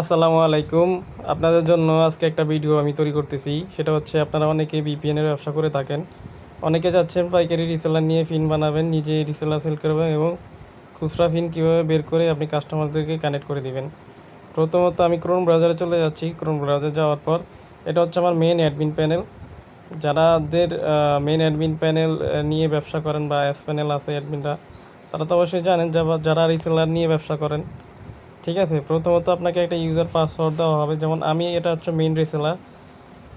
আসসালামু আলাইকুম। আপনাদের জন্য আজকে একটা ভিডিও আমি তৈরি করতেছি। সেটা হচ্ছে আপনারা অনেকে বিপিএন এর ব্যবসা করে থাকেন। অনেকে যাচ্ছেন পাইকারি রিসেলার নিয়ে ফিন বানাবেন, নিজে রিসেলার সেল করবেন এবং খুচরা ফিন কীভাবে বের করে আপনি কাস্টমারদেরকে কানেক্ট করে দিবেন। প্রথমত আমি ক্রোম ব্রাউজারে চলে যাচ্ছি। ক্রোম ব্রাউজারে যাওয়ার পর এটা হচ্ছে আমার মেন অ্যাডমিন প্যানেল যারাদের মেন অ্যাডমিন প্যানেল নিয়ে ব্যবসা করেন বা অ্যাস প্যানেল আছে অ্যাডমিনরা তারা তো অবশ্যই জানেন যারা রিসেলার নিয়ে ব্যবসা করেন। ঠিক আছে, প্রথমত আপনাকে একটা ইউজার পাসওয়ার্ড দেওয়া হবে। যেমন আমি এটা হচ্ছে মেন রিসেলার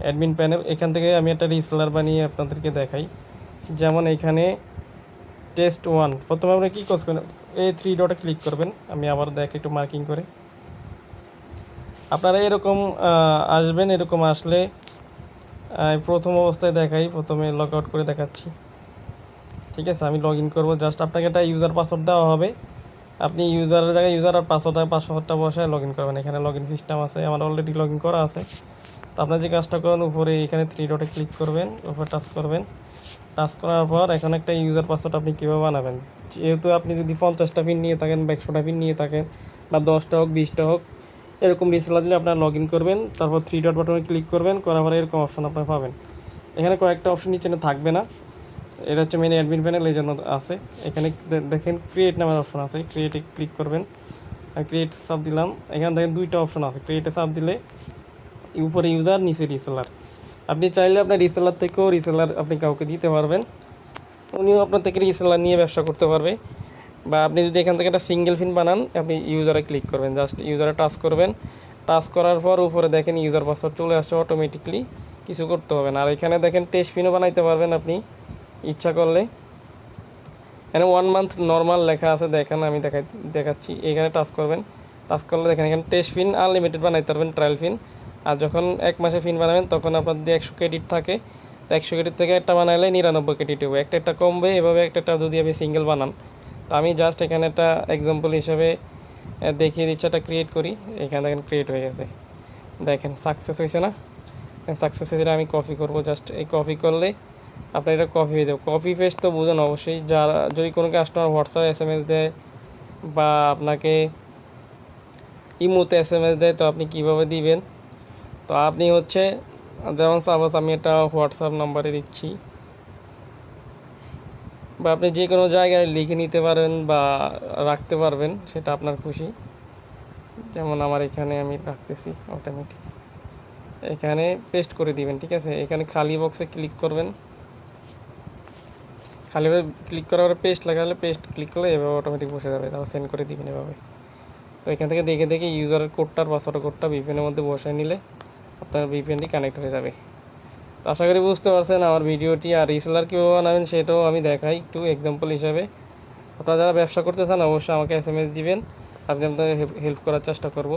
অ্যাডমিন প্যানেল এখান থেকে আমি একটা রিসেলার বানিয়ে আপনাদেরকে দেখাই। যেমন এখানে টেস্ট ওয়ান প্রথমে আপনি কী করবেন এই থ্রি ডটে ক্লিক করবেন। আমি আবার দেখ একটু মার্কিং করে। আপনারা এরকম আসবেন, এরকম আসলে প্রথম অবস্থায় দেখাই, প্রথমে লগ আউট করে দেখাচ্ছি। ঠিক আছে, আমি লগ ইন করব। জাস্ট আপনাকে একটা ইউজার পাসওয়ার্ড দেওয়া হবে। আপনি ইউজারের জায়গায় ইউজার আর পাসওয়ার্ড পাসওয়ার্ডটা বসায় লগ ইন করবেন। এখানে লগ ইন সিস্টেম আছে, আমার অলরেডি লগ ইন করা আছে। তো আপনার যে কাজটা করেন, উপরে এখানে থ্রি ডটে ক্লিক করবেন, উপরে টাচ করবেন। টাচ করার পর এখন একটা ইউজার পাসওয়ার্ড আপনি কীভাবে বানাবেন? যেহেতু আপনি যদি পঞ্চাশটা পিন নিয়ে থাকেন বা একশোটা পিন নিয়ে থাকেন, বা দশটা হোক, বিশটা হোক, এরকম রিসেলার দিলে আপনার লগ ইন করবেন, তারপর থ্রি ডট বাটনে ক্লিক করবেন, করার পরে এরকম অপশন আপনার পাবেন। এখানে কয়েকটা অপশন নিচে থাকবে না। এটা হচ্ছে মেন অ্যাডমিন প্যানেল এই জন্য আছে। এখানে দেখেন ক্রিয়েট নামের অপশন আছে। ক্রিয়েটে ক্লিক করবেন। ক্রিয়েট সাব দিলাম। এখানে দেখেন দুইটা অপশন আছে। ক্রিয়েটে সাব দিলে উপরে ইউজার নিচে রিসেলার আপনি চাইলে আপনার রিসেলার থেকেও রিসেলার আপনি কাউকে দিতে পারবেন। উনিও আপনার থেকে রিসেলার নিয়ে ব্যবসা করতে পারবে। বা আপনি যদি এখান থেকে একটা সিঙ্গেল ফিন বানান, আপনি ইউজারে ক্লিক করবেন। জাস্ট ইউজারে টাচ করবেন। টাচ করার পর উপরে দেখেন ইউজার পাসওয়ার্ড চলে আসছে অটোমেটিকলি কিছু করতে হবে না। আর এখানে দেখেন টেস্ট ফিনও বানাইতে পারবেন আপনি। ইচ্ছা করলে। এখানে ওয়ান মান্থ নর্মাল লেখা আছে, দেখেন আমি দেখাই, দেখাচ্ছি। এখানে টাচ করবেন। টাচ করলে দেখেন এখানে টেস্ট ফিন আনলিমিটেড বানাইতে পারবেন ট্রায়াল ফিন আর যখন এক মাসে ফিন বানাবেন, তখন আপনার যদি একশো ক্রেডিট থাকে, তো একশো ক্রেডিট থেকে একটা বানাইলে নিরানব্বই ক্রেডিট হবে। একটা একটা কমবে, এভাবে একটা একটা যদি আপনি সিঙ্গেল বানান। তো আমি জাস্ট এখানে একটা এক্সাম্পল হিসেবে দেখিয়ে দিচ্ছি, একটা ক্রিয়েট করি। এখানে দেখেন ক্রিয়েট হয়ে গেছে। দেখেন সাকসেস হয়েছে না? সাকসেস হয়েছে, আমি কপি করব জাস্ট এই কপি করলে আপনার এটা কপি হয়ে যাবে। কপি পেস্ট তো বুঝুন অবশ্যই, যারা যদি কোনো customer WhatsApp S M S দেয় বা আপনাকে ইমোতে এস এম এস দেয়, তো আপনি কীভাবে দিবেন? তো আপনি হচ্ছে, যেমন সাপোজ আমি একটা হোয়াটসঅ্যাপ নাম্বারে দিচ্ছি, বা আপনি যে কোনো জায়গায় লিখে নিতে পারবেন বা রাখতে পারবেন, সেটা আপনার খুশি। যেমন আমার এখানে আমি রাখতেছি অটোমেটিক এখানে পেস্ট করে দিবেন, ঠিক আছে? এখানে খালি বক্সে ক্লিক করবেন। খালি ক্লিক করার পরে পেস্ট লাগালে পেস্ট ক্লিক করলে এভাবে অটোমেটিক বসে যাবে, তারপর সেন্ড করে দিবেন এভাবে। তো এখান থেকে দেখে দেখে ইউজারের কোডটার পাসওয়ার্ড কোডটা ভিপিএনের মধ্যে বসে নিলে আপনার ভিপিএনটি কানেক্ট হয়ে যাবে। তো আশা করি বুঝতে পারছেন আমার ভিডিওটি, আর রিসেলার কীভাবে বানাবেন সেটাও আমি দেখাই একটু এক্সাম্পল হিসাবে। আপনারা যারা ব্যবসা করতে চান অবশ্যই আমাকে এস এম এস দিবেন আপনি আপনাদের হেল্প করার চেষ্টা করব।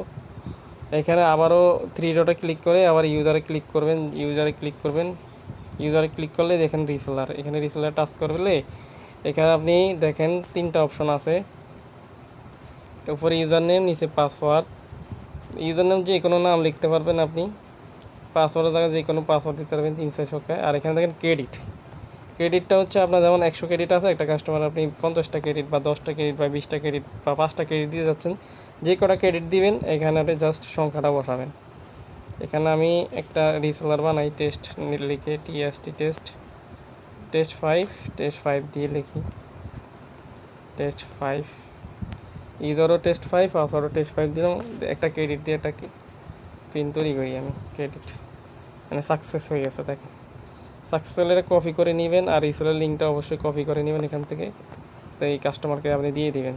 এখানে আবারও থ্রি ডটে ক্লিক করে আবার ইউজারে ক্লিক করবেন ইউজারে ক্লিক করবেন। ইউজারে ক্লিক করলে দেখেন রিসেলার এখানে রিসেলার টাচ করলে এখানে আপনি দেখেন তিনটা অপশন আছে। উপরে ইউজার নেম নিচে পাসওয়ার্ড ইউজার নেম যে কোনো নাম লিখতে পারবেন আপনি। পাসওয়ার্ডের জায়গায় যে কোনো পাসওয়ার্ড দিতে পারবেন তিন চারশো আর এখানে দেখেন ক্রেডিট ক্রেডিটটা হচ্ছে আপনার যেমন একশো ক্রেডিট আছে, একটা কাস্টমার আপনি পঞ্চাশটা ক্রেডিট বা দশটা ক্রেডিট বা বিশটা ক্রেডিট বা পাঁচটা ক্রেডিট দিয়ে যাচ্ছেন, যে কটা ক্রেডিট দিবেন, এখানে আপনি জাস্ট সংখ্যাটা বসাবেন। এখানে আমি একটা রিসেলার বানাই টেস্ট লিখে T S T test test five test five দিয়ে লিখি। টেস্ট ফাইভ ইউজারও টেস্ট ফাইভ পাসওয়ার্ডও টেস্ট ফাইভ দিলাম। একটা ক্রেডিট দিয়ে একটা পিন তৈরি করি আমি ক্রেডিট মানে সাকসেস হয়ে গেছে, দেখেন। সাকসেসের কপি করে নেবেন আর রিসেলের লিঙ্কটা অবশ্যই কপি করে নেবেন এখান থেকে। তো এই কাস্টমারকে আপনি দিয়ে দিবেন।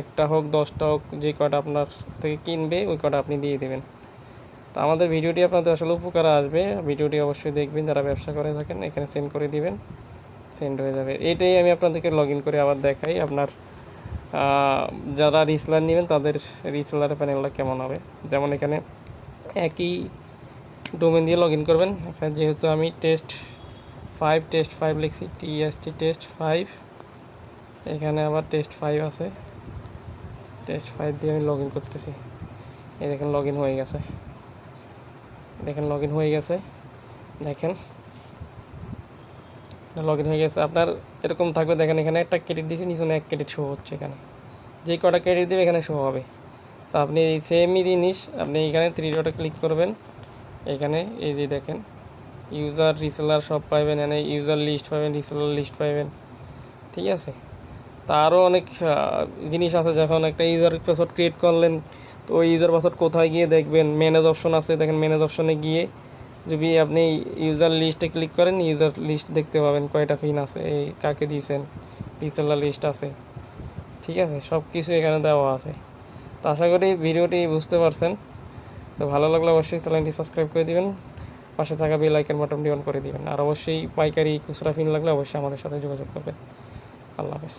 একটা হোক, দশটা হোক, যে কটা আপনার থেকে কিনবে, ওই কটা আপনি দিয়ে দেবেন। তো আমাদের ভিডিওটি আপনাদের আসলে উপকার আসবে। ভিডিওটি অবশ্যই দেখবেন, যারা ব্যবসা করে থাকেন, এখানে সেন্ড করে দিবেন। সেন্ড হয়ে যাবে। এটাই আমি আপনাদেরকে লগ ইন করে আবার দেখাই আপনার যারা রিসেলার নেবেন, তাদের রিসেলারের প্যানেলটা কেমন হবে। যেমন এখানে একই ডোমেন দিয়ে লগ ইন করবেন। এখানে যেহেতু আমি টেস্ট ফাইভ টেস্ট ফাইভ লিখছি T S T test five এখানে আবার টেস্ট ফাইভ আছে। টেস্ট ফাইভ দিয়ে আমি লগ ইন করতেছি। এই দেখেন লগ ইন হয়ে গেছে। দেখেন লগ হয়ে গেছে। দেখেন। লগ হয়ে গেছে। আপনার এরকম থাকবে, দেখেন এখানে একটা ক্রেডিট দিয়েছি নিচে এক ক্রেডিট শো হচ্ছে এখানে। যে কটা ক্রেডিট দেবে এখানে শো হবে। তো আপনি এই সেমই জিনিস, আপনি এখানে থ্রি ডটে ক্লিক করবেন। এখানে এই যে দেখেন ইউজার রিসেলার সব পাবেন এখানে ইউজার লিস্ট পাবেন রিসেলার লিস্ট পাবেন ঠিক আছে? তা আরও অনেক জিনিস আছে যখন একটা ইউজার পাসওয়ার্ড ক্রিয়েট করলেন তো ইউজার পাসওয়ার্ড কোথায় গিয়ে দেখবেন? ম্যানেজ অপশন আছে, দেখেন ম্যানেজ অপশনে গিয়ে যদি আপনি ইউজার লিস্টে ক্লিক করেন ইউজার লিস্ট দেখতে পাবেন কয়টা পিন আছে, এই কাকে দিয়েছেন রিসেলার লিস্ট আছে। ঠিক আছে সব কিছু এখানে দেওয়া আছে। তো আশা করি ভিডিওটি বুঝতে পারছেন। তো ভালো লাগলে অবশ্যই চ্যানেলটি সাবস্ক্রাইব করে দিবেন, পাশে থাকা বেল আইকন বাটনটি অন করে দিবেন। আর অবশ্যই পাইকারি খুচরা পিন লাগলে অবশ্যই আমাদের সাথে যোগাযোগ করবেন। আল্লাহ হাফেজ।